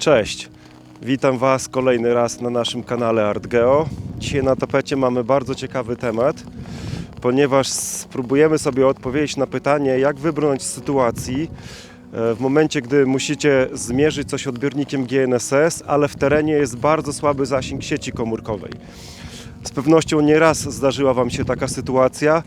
Cześć, witam Was kolejny raz na naszym kanale ArtGeo. Dzisiaj na tapecie mamy bardzo ciekawy temat, ponieważ spróbujemy sobie odpowiedzieć na pytanie, jak wybrnąć z sytuacji e, w momencie, gdy musicie zmierzyć coś odbiornikiem GNSS, ale w terenie jest bardzo słaby zasięg sieci komórkowej. Z pewnością nieraz zdarzyła Wam się taka sytuacja.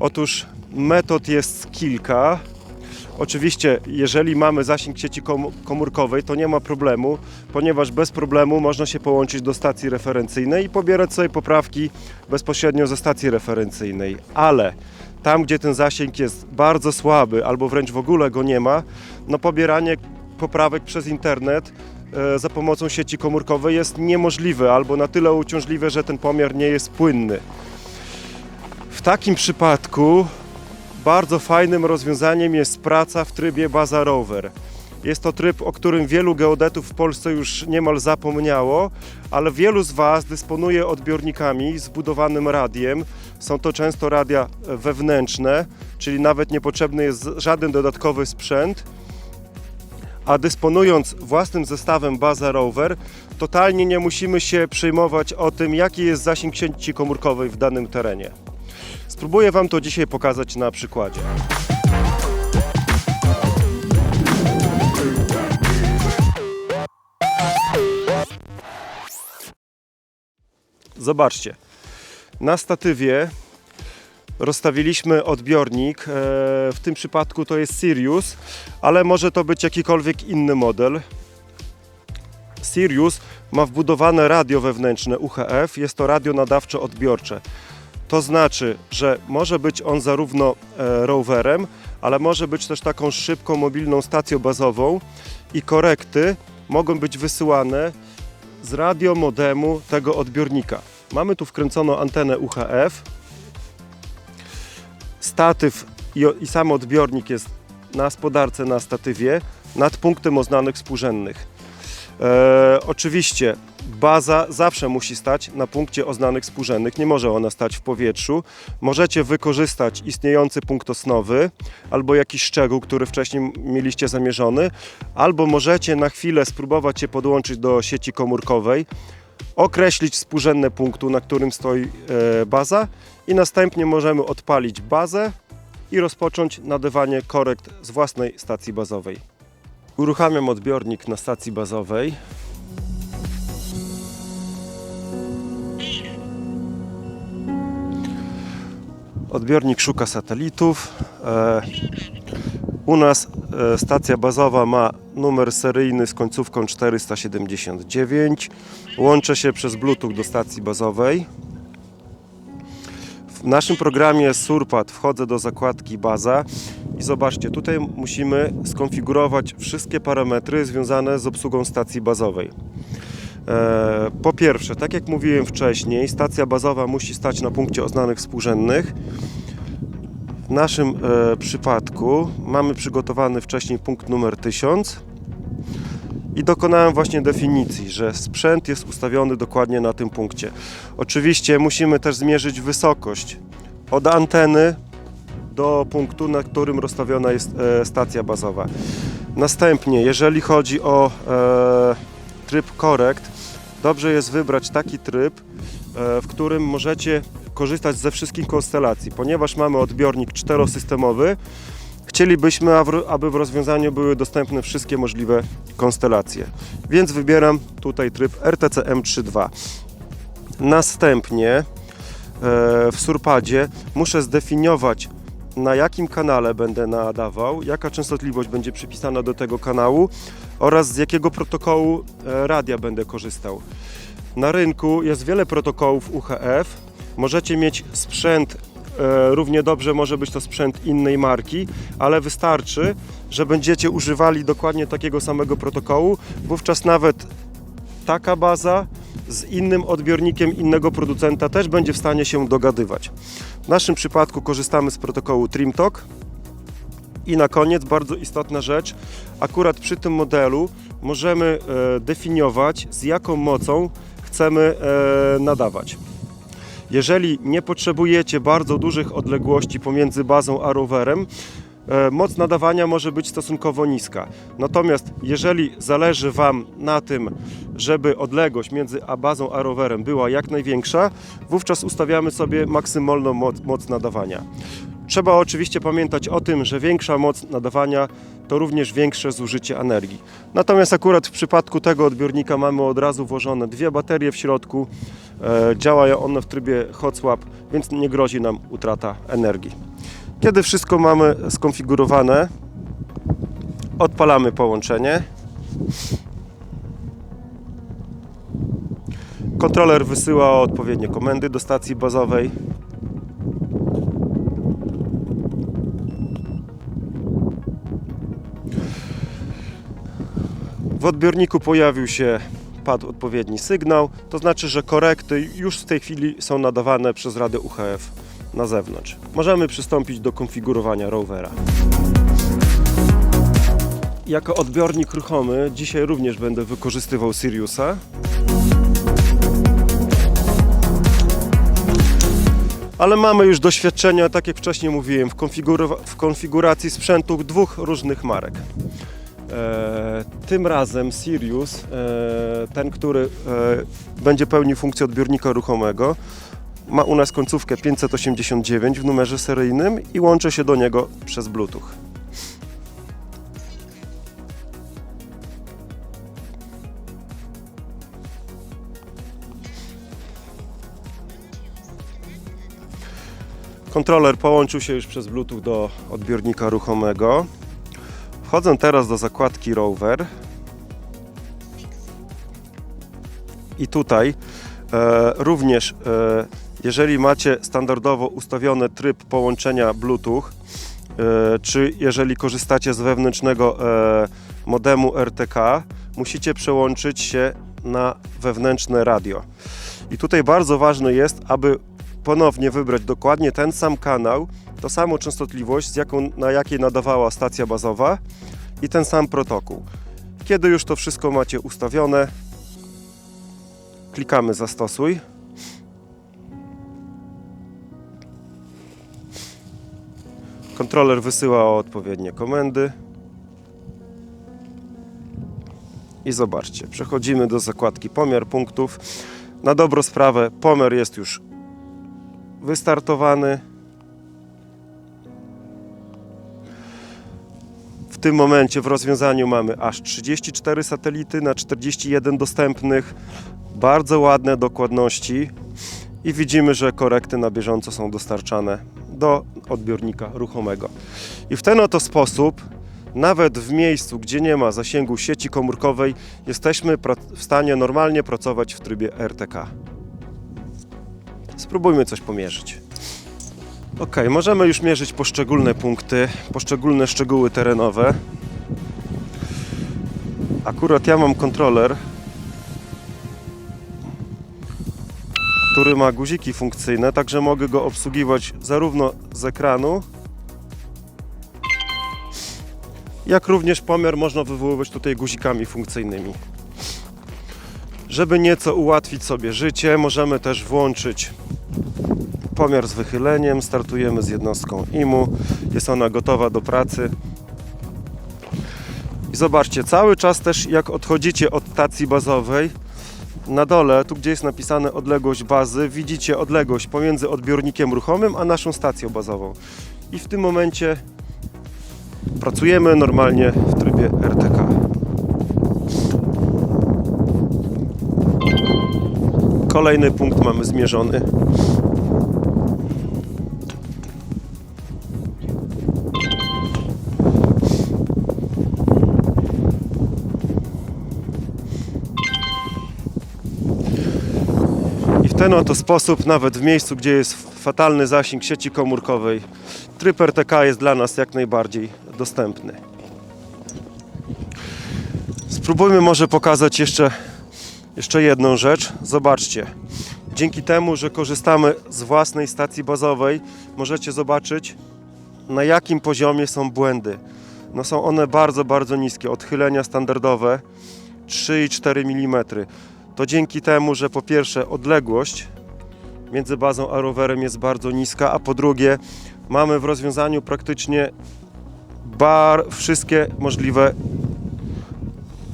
Otóż metod jest kilka. Oczywiście, jeżeli mamy zasięg sieci kom- komórkowej, to nie ma problemu, ponieważ bez problemu można się połączyć do stacji referencyjnej i pobierać sobie poprawki bezpośrednio ze stacji referencyjnej. Ale tam, gdzie ten zasięg jest bardzo słaby albo wręcz w ogóle go nie ma, no pobieranie poprawek przez internet e, za pomocą sieci komórkowej jest niemożliwe albo na tyle uciążliwe, że ten pomiar nie jest płynny. W takim przypadku bardzo fajnym rozwiązaniem jest praca w trybie baza rower. Jest to tryb, o którym wielu geodetów w Polsce już niemal zapomniało, ale wielu z Was dysponuje odbiornikami zbudowanym radiem. Są to często radia wewnętrzne, czyli nawet niepotrzebny jest żaden dodatkowy sprzęt. A dysponując własnym zestawem baza rower, totalnie nie musimy się przejmować o tym, jaki jest zasięg sieci komórkowej w danym terenie. Spróbuję Wam to dzisiaj pokazać na przykładzie. Zobaczcie, na statywie rozstawiliśmy odbiornik. e, W tym przypadku to jest Sirius, ale może to być jakikolwiek inny model. Sirius ma wbudowane radio wewnętrzne UHF, jest to radio nadawczo-odbiorcze. To znaczy, że może być on zarówno e, rowerem, ale może być też taką szybką, mobilną stacją bazową i korekty mogą być wysyłane z radiomodemu tego odbiornika. Mamy tu wkręconą antenę UHF. Statyw i, sam odbiornik jest na spodarce na statywie nad punktem oznanych współrzędnych. E, oczywiście baza zawsze musi stać na punkcie oznanych współrzędnych, nie może ona stać w powietrzu. Możecie wykorzystać istniejący punkt osnowy albo jakiś szczegół, który wcześniej mieliście zamierzony, albo możecie na chwilę spróbować się podłączyć do sieci komórkowej, określić współrzędne punktu, na którym stoi e, baza i następnie możemy odpalić bazę i rozpocząć nadawanie korekt z własnej stacji bazowej. Uruchamiam odbiornik na stacji bazowej. Odbiornik szuka satelitów. E, u nas e, stacja bazowa ma numer seryjny z końcówką 479. Łączę się przez Bluetooth do stacji bazowej. W naszym programie Surpad wchodzę do zakładki baza i zobaczcie, tutaj musimy skonfigurować wszystkie parametry związane z obsługą stacji bazowej. E, Po pierwsze, tak jak mówiłem wcześniej, stacja bazowa musi stać na punkcie oznanych współrzędnych. W naszym e, przypadku mamy przygotowany wcześniej punkt numer 1000 i dokonałem właśnie definicji, że sprzęt jest ustawiony dokładnie na tym punkcie. Oczywiście musimy też zmierzyć wysokość od anteny do punktu, na którym rozstawiona jest e, stacja bazowa. Następnie, jeżeli chodzi o tryb korekt, dobrze jest wybrać taki tryb, e, w którym możecie korzystać ze wszystkich konstelacji. Ponieważ mamy odbiornik czterosystemowy, chcielibyśmy, aby- w rozwiązaniu były dostępne wszystkie możliwe konstelacje. Więc wybieram tutaj tryb RTC M32. Następnie e, w Surpadzie muszę zdefiniować na jakim kanale będę nadawał, jaka częstotliwość będzie przypisana do tego kanału oraz z jakiego protokołu e, radia będę korzystał. Na rynku jest wiele protokołów UHF. Możecie mieć sprzęt, e, równie dobrze może być to sprzęt innej marki, ale wystarczy, że będziecie używali dokładnie takiego samego protokołu. Wówczas nawet taka baza z innym odbiornikiem innego producenta też będzie w stanie się dogadywać. W naszym przypadku korzystamy z protokołu TrimTalk. I na koniec bardzo istotna rzecz, akurat przy tym modelu możemy e, definiować z jaką mocą chcemy e, nadawać. Jeżeli nie potrzebujecie bardzo dużych odległości pomiędzy bazą a rowerem, e, moc nadawania może być stosunkowo niska. Natomiast jeżeli zależy Wam na tym, żeby odległość między bazą a rowerem była jak największa, wówczas ustawiamy sobie maksymalną moc nadawania. Trzeba oczywiście pamiętać o tym, że większa moc nadawania to również większe zużycie energii. Natomiast akurat w przypadku tego odbiornika mamy od razu włożone dwie baterie w środku. E, działają one w trybie hot swap, więc nie grozi nam utrata energii. Kiedy wszystko mamy skonfigurowane, odpalamy połączenie. Kontroler wysyła odpowiednie komendy do stacji bazowej. W odbiorniku pojawił się, padł odpowiedni sygnał, to znaczy, że korekty już w tej chwili są nadawane przez Radę UHF na zewnątrz. Możemy przystąpić do konfigurowania rowera. Jako odbiornik ruchomy dzisiaj również będę wykorzystywał Siriusa. Ale mamy już doświadczenia, tak jak wcześniej mówiłem, w, konfigura- w konfiguracji sprzętu dwóch różnych marek. E, tym razem Sirius, e, ten, który e, będzie pełnił funkcję odbiornika ruchomego, ma u nas końcówkę 589 w numerze seryjnym i łączy się do niego przez Bluetooth. Kontroler połączył się już przez Bluetooth do odbiornika ruchomego. Wchodzę teraz do zakładki Rover. I tutaj e, również, e, jeżeli macie standardowo ustawiony tryb połączenia Bluetooth, e, czy jeżeli korzystacie z wewnętrznego e, modemu RTK, musicie przełączyć się na wewnętrzne radio. I tutaj bardzo ważne jest, aby ponownie wybrać dokładnie ten sam kanał, tą samą częstotliwość, z jaką, na jakiej nadawała stacja bazowa i ten sam protokół. Kiedy już to wszystko macie ustawione, klikamy zastosuj. Kontroler wysyła odpowiednie komendy. I zobaczcie, przechodzimy do zakładki pomiar punktów. Na dobrą sprawę pomiar jest już wystartowany. Tym momencie w rozwiązaniu mamy aż 34 satelity na 41 dostępnych. Bardzo ładne dokładności i widzimy, że korekty na bieżąco są dostarczane do odbiornika ruchomego. I w ten oto sposób, nawet w miejscu, gdzie nie ma zasięgu sieci komórkowej, jesteśmy w stanie normalnie pracować w trybie RTK. Spróbujmy coś pomierzyć. Ok, możemy już mierzyć poszczególne punkty, poszczególne szczegóły terenowe. Akurat ja mam kontroler, który ma guziki funkcyjne, także mogę go obsługiwać zarówno z ekranu, jak również pomiar można wywoływać tutaj guzikami funkcyjnymi. Żeby nieco ułatwić sobie życie, możemy też włączyć pomiar z wychyleniem. Startujemy z jednostką IMU. Jest ona gotowa do pracy. I zobaczcie, cały czas też jak odchodzicie od stacji bazowej, na dole, tu gdzie jest napisane odległość bazy, widzicie odległość pomiędzy odbiornikiem ruchomym a naszą stacją bazową. I w tym momencie pracujemy normalnie w trybie RTK. Kolejny punkt mamy zmierzony. Ten oto sposób, nawet w miejscu, gdzie jest fatalny zasięg sieci komórkowej, tryb RTK jest dla nas jak najbardziej dostępny. Spróbujmy może pokazać jeszcze, jeszcze jedną rzecz. Zobaczcie. Dzięki temu, że korzystamy z własnej stacji bazowej, możecie zobaczyć, na jakim poziomie są błędy. No są one bardzo, bardzo niskie. Odchylenia standardowe 3,4 mm. To dzięki temu, że po pierwsze odległość między bazą a rowerem jest bardzo niska, a po drugie mamy w rozwiązaniu praktycznie bar, wszystkie możliwe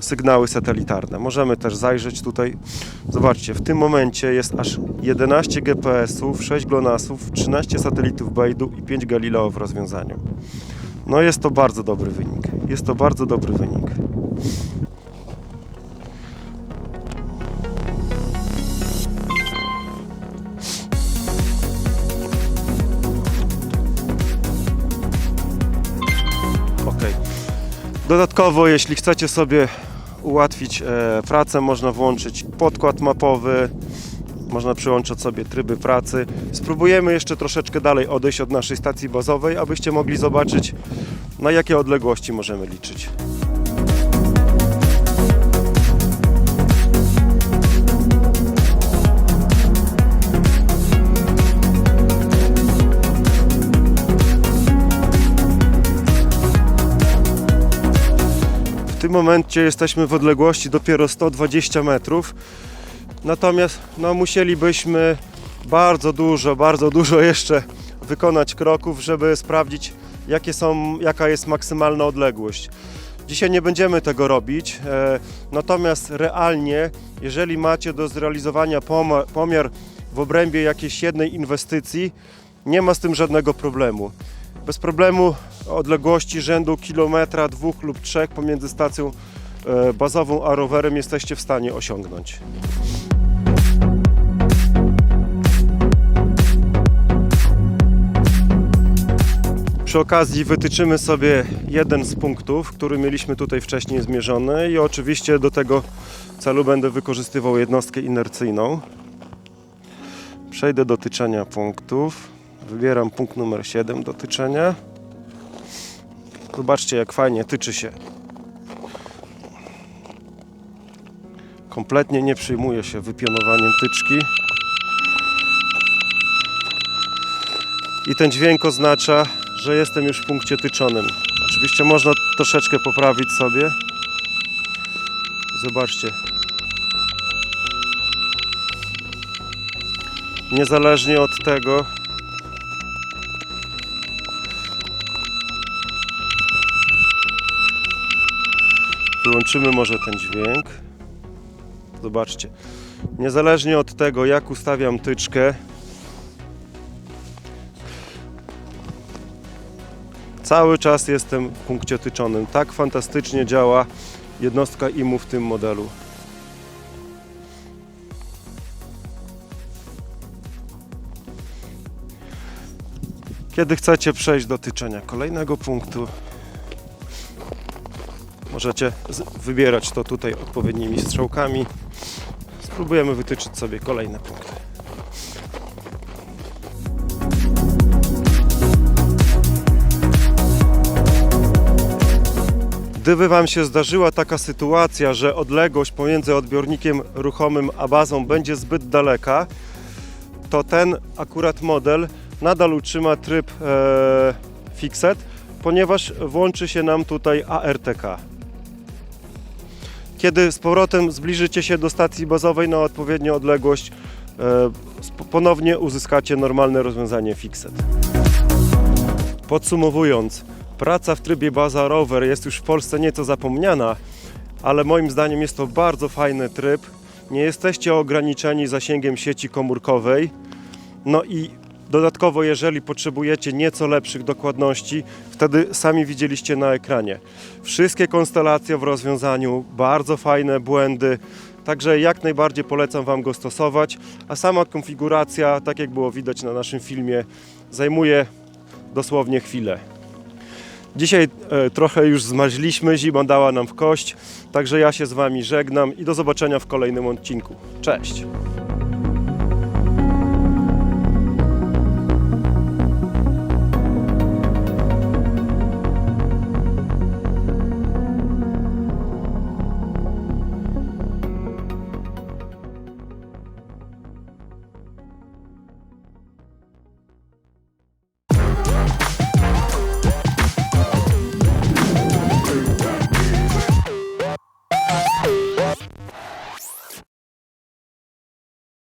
sygnały satelitarne. Możemy też zajrzeć tutaj. Zobaczcie, w tym momencie jest aż 11 GPS-ów, 6 GLONASS-ów, 13 satelitów Beidu i 5 Galileo w rozwiązaniu. No jest to bardzo dobry wynik. Jest to bardzo dobry wynik. Dodatkowo, jeśli chcecie sobie ułatwić e, pracę, można włączyć podkład mapowy, można przyłączyć sobie tryby pracy. Spróbujemy jeszcze troszeczkę dalej odejść od naszej stacji bazowej, abyście mogli zobaczyć, na jakie odległości możemy liczyć. Tym momencie jesteśmy w odległości dopiero 120 metrów. Natomiast no, musielibyśmy bardzo dużo, bardzo dużo jeszcze wykonać kroków, żeby sprawdzić, jakie są, jaka jest maksymalna odległość. Dzisiaj nie będziemy tego robić, e, natomiast realnie, jeżeli macie do zrealizowania pomiar w obrębie jakiejś jednej inwestycji, nie ma z tym żadnego problemu. Bez problemu odległości rzędu kilometra, dwóch lub trzech pomiędzy stacją e, bazową a rowerem jesteście w stanie osiągnąć. Przy okazji wytyczymy sobie jeden z punktów, który mieliśmy tutaj wcześniej zmierzony i oczywiście do tego celu będę wykorzystywał jednostkę inercyjną. Przejdę do tyczenia punktów. Wybieram punkt numer 7 do tyczenia. Zobaczcie jak fajnie tyczy się. Kompletnie nie przyjmuje się wypionowaniem tyczki. I ten dźwięk oznacza, że jestem już w punkcie tyczonym. Oczywiście można troszeczkę poprawić sobie. Zobaczcie. Niezależnie od tego, wyłączymy może ten dźwięk. Zobaczcie. Niezależnie od tego, jak ustawiam tyczkę, Cały czas jestem w punkcie tyczonym. Tak fantastycznie działa jednostka IMU w tym modelu. Kiedy chcecie przejść do tyczenia kolejnego punktu, możecie wybierać to tutaj odpowiednimi strzałkami. Spróbujemy wytyczyć sobie kolejne punkty. Gdyby Wam się zdarzyła taka sytuacja, że odległość pomiędzy odbiornikiem ruchomym a bazą będzie zbyt daleka, to ten akurat model nadal utrzyma tryb e, fixed, ponieważ włączy się nam tutaj ARTK. Kiedy z powrotem zbliżycie się do stacji bazowej na odpowiednią odległość, e, ponownie uzyskacie normalne rozwiązanie fixed. Podsumowując, praca w trybie baza rower jest już w Polsce nieco zapomniana, ale moim zdaniem jest to bardzo fajny tryb. Nie jesteście ograniczeni zasięgiem sieci komórkowej. No i dodatkowo, jeżeli potrzebujecie nieco lepszych dokładności, wtedy sami widzieliście na ekranie. Wszystkie konstelacje w rozwiązaniu, bardzo fajne błędy. Także jak najbardziej polecam Wam go stosować, a sama konfiguracja, tak jak było widać na naszym filmie, zajmuje dosłownie chwilę. Dzisiaj e, trochę już zmarzliśmy, zima dała nam w kość, także ja się z Wami żegnam i do zobaczenia w kolejnym odcinku. Cześć!